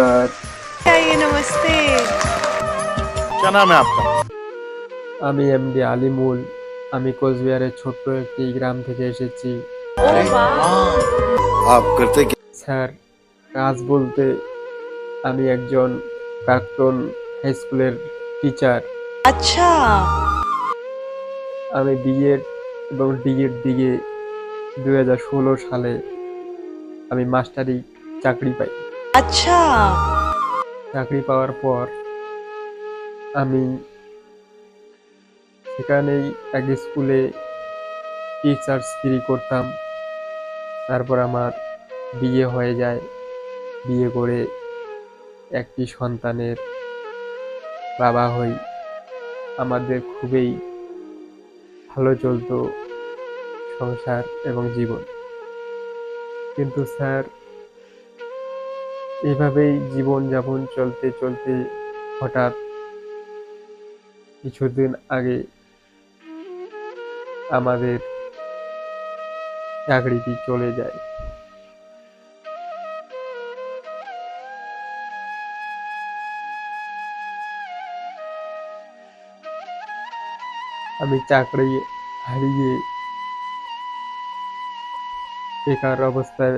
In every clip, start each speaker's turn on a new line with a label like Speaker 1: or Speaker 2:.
Speaker 1: নমস্কার
Speaker 2: आइए नमस्ते
Speaker 3: क्या नाम है आपका
Speaker 1: আমি এমডি আলিমুল আমি কোচবিহারের ছোট্ট একটি গ্রাম থেকে এসেছি
Speaker 2: ओ वाह
Speaker 3: आप करते क्या
Speaker 1: স্যার কাজ বলতে আমি একজন প্রাক্তন হাই স্কুলের টিচার
Speaker 2: अच्छा
Speaker 1: আমি বিএড এবং ডিএড দিকে দুই হাজার ষোলো সালে আমি মাস্টারি চাকরি পাই
Speaker 2: আচ্ছা।
Speaker 1: চাকরি পাওয়ার পর আমি সেখানেই এক স্কুলে টিচার স্ত্রি করতাম। তারপর আমার বিয়ে হয়ে যায়। বিয়ে করে একটি সন্তানের বাবা হই। আমাদের খুবই ভালো চলতো সংসার এবং জীবন। কিন্তু স্যার এভাবেই জীবন যাপন চলতে চলতে হঠাৎ কিছুদিন আগে আমাদের চাকরিটি চলে যায়। আমি চাকরি হারিয়ে বেকার অবস্থায়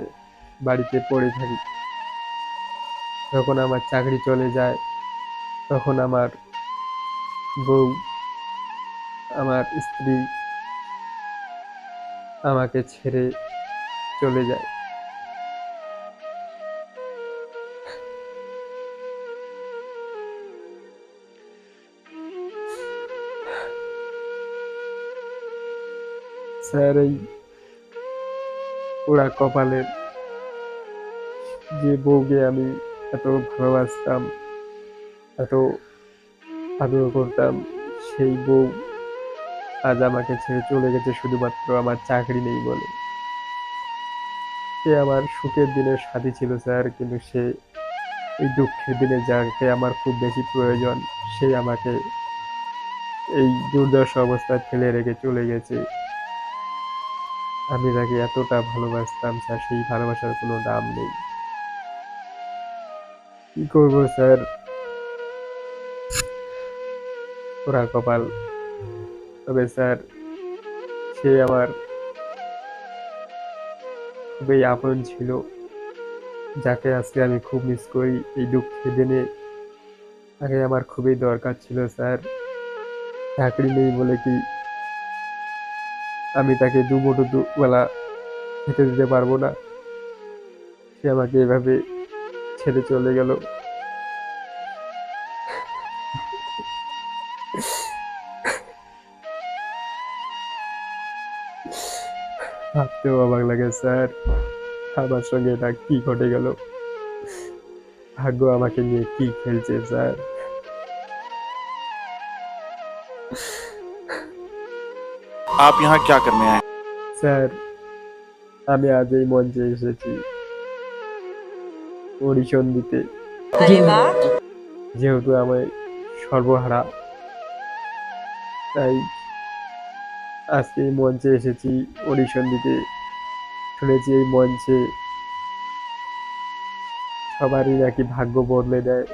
Speaker 1: বাড়িতে পড়ে থাকি। যখন আমার চাকরি চলে যায়, তখন আমার বউ, আমার স্ত্রী আমাকে ছেড়ে চলে যায়। স্যার, এই ওরা কপালের যে বউকে আমি এত ভালোবাসতাম, এত আদর করতাম, সেই বউ আজ আমাকে ছেড়ে চলে গেছে শুধুমাত্র আমার চাকরি নেই বলে। সে আমার সুখের দিনের সাথী ছিল স্যার, কিন্তু সে এই দুঃখের দিনে যাকে আমার খুব বেশি প্রয়োজন, সে আমাকে এই দুর্দশা অবস্থায় ফেলে রেখে চলে গেছে। আমি তাকে এতটা ভালোবাসতাম স্যার, সেই ভালোবাসার কোনো দাম নেই। কি করব, স্যার? ওরা কপাল। তবে, স্যার, সে আমার খুবই আপন ছিল, যাকে আজকে আমি খুব মিস করি। এই দুঃখের দিনে তাকে আমার খুবই দরকার ছিল, স্যার। চাকরি নেই বলে কি আমি তাকে দু মুঠো দুবেলা খেতে দিতে পারব না? সে আমাকে এভাবে ছেড়ে চলে গেল ভাবতেও অবাক লাগে স্যার আমার সঙ্গে এটা কি ঘটে গেল ভাগ্য আমাকে নিয়ে কি খেলছে স্যার
Speaker 3: आप यहाँ क्या करने आए
Speaker 1: স্যার আমি আজ এই মঞ্চে এসেছি অডিশন দিতে। যেহেতু আমি সর্বহারা তাই আজকে এই মঞ্চে এসেছি অডিশন দিতে। শুনেছি এই মঞ্চে সবারই নাকি ভাগ্য বদলে দেয়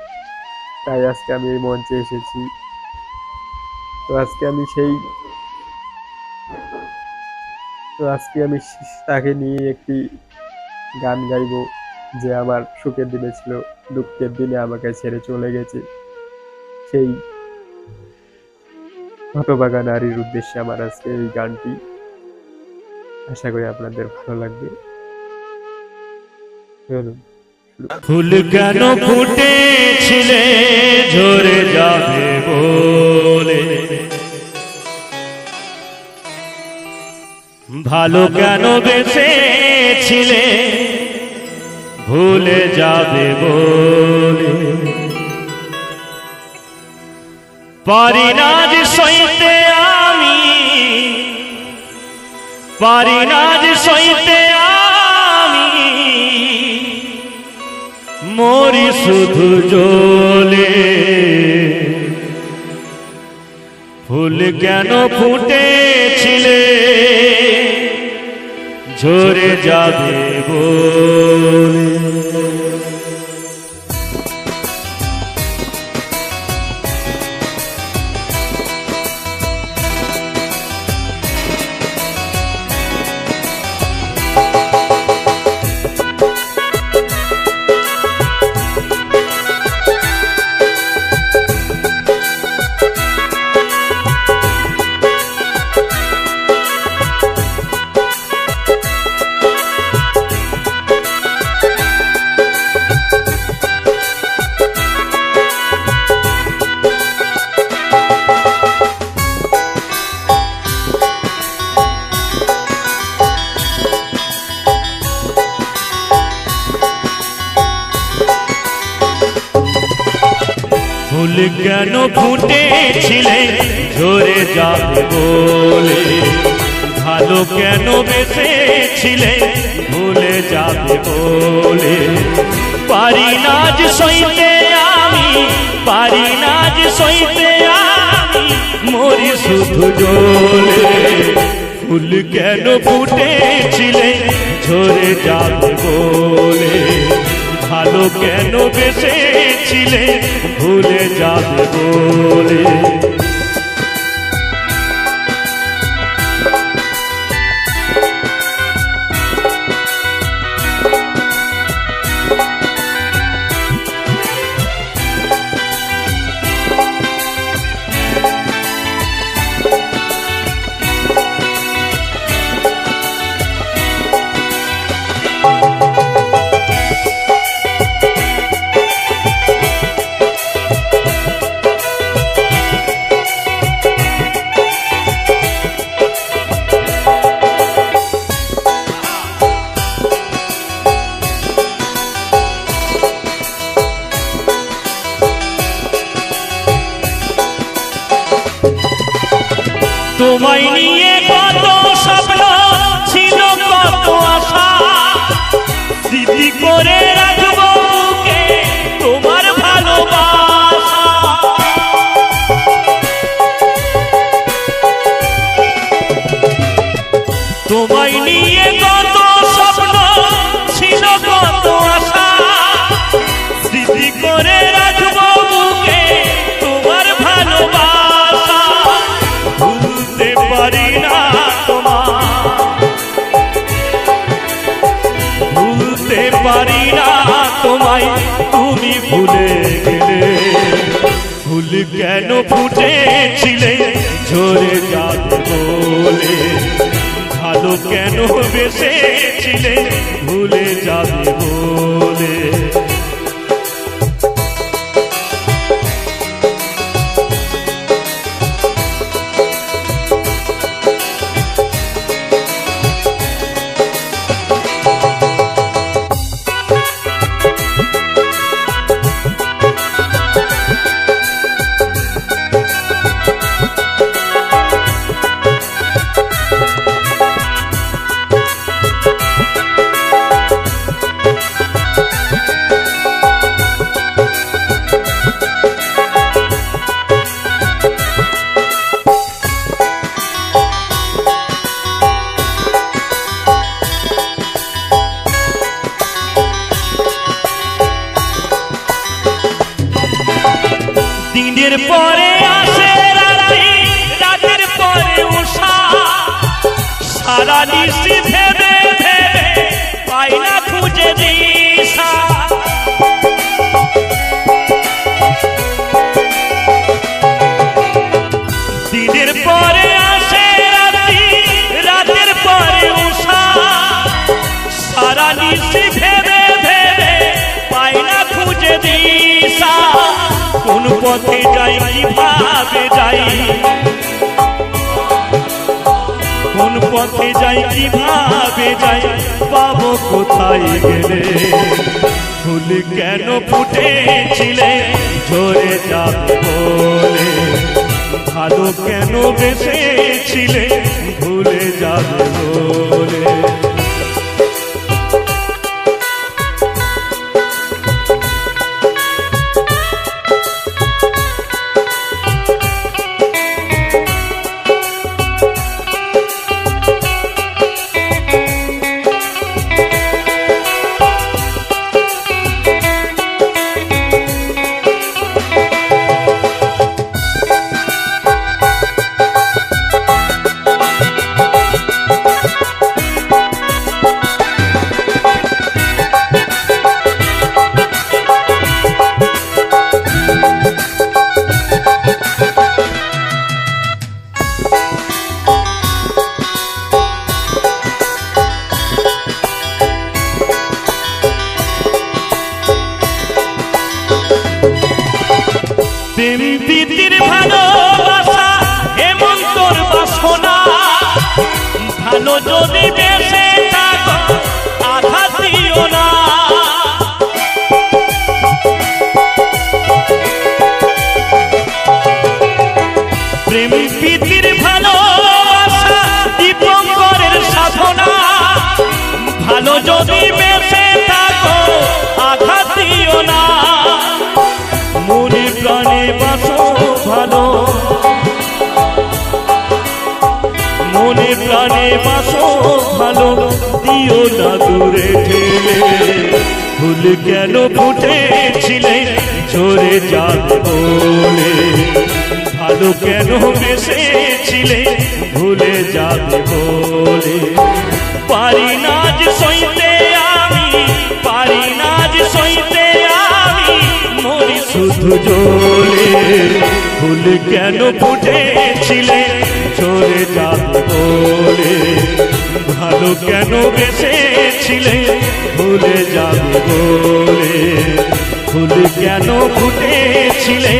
Speaker 1: তাই আজকে আমি এই মঞ্চে এসেছি। তো আজকে আমি সেই তো আজকে আমি তাকে নিয়ে একটি গান গাইবো। যে আমার সুখের দিনে ছিল, দুঃখের দিনে আমাকে ছেড়ে চলে গেছে। সেই হতবাগা নারীর উদ্দেশ্যে আমার আজকে এই গানটি আশা করি আপনাদের ভালো লাগবে।
Speaker 4: ফুল কেন ফুটেছিলে, ঝরে যাবে বলে? ভালো কেন বেঁচেছিলে? ভুলে যাবে বলে। পারি না যে সইতে আমি, পারি না যে সইতে আমি। মরি শুধু জলে। ফুল কেন ফুটেছিলে? ঝরে যাবে বলে। ফুটেছিলে ঝরে যাবে বলে। ভালো কেন বেসেছিলে ভুলে যাবে বলে। পারি না যে সইতে আমি, পারি না যে সইতে আমি, মরি শুধু জ্বলে ফুল কেন ফুটেছিলে, ঝরে যাবে বলে। ভালো কেন বেসেছিলে ভুলে যাবে বলে। তোমায় নিয়ে কত স্বপ্ন ছিল কত আশা। দিদি করে কেন ফুটেছিলে ঝরে যাবে বলে। ভালো কেন বেসেছিলে ভুলে যাবে দিনের পরে আসে রাত্রি রাতের পরে উষা সারা নিশি ভেবে ভেবে পাই খুঁজে দিশা পথে যাই, কীভাবে যাই? কোন পথে যাই, কীভাবে যাই? পাবো কোথায় গেলে? ফুল কেন ফুটেছিলে? ঝরে যাবে বলে। ভালো কেন বেসেছিলে ভুলে যাবে বলে। যদি বেশে থাকো, আঘাত না। প্রেম প্রীতির ভালোবাসা দীপঙ্করের সাধনা। ভালো যদি মনে প্রাণে বাস ফুল কেন ফুটেছিলে ঝরে যাবে বলে? ভালো কেন বেসেছিলে ভুলে যাবে বলে? পারি না যে সইতে আমি, পারি না যে সইতে আমি, মরি শুধু জলে। ফুল কেন ফুটেছিলে ঝরে যাবে বলে? ভালো কেন বেসেছিলে ভুলে যাবে বলে। ফুল কেন ফুটেছিলে?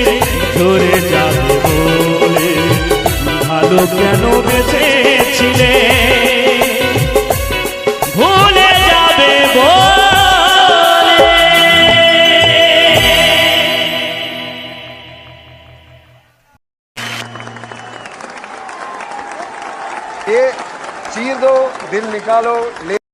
Speaker 4: ধরে যাবে বলে। ভালো কেন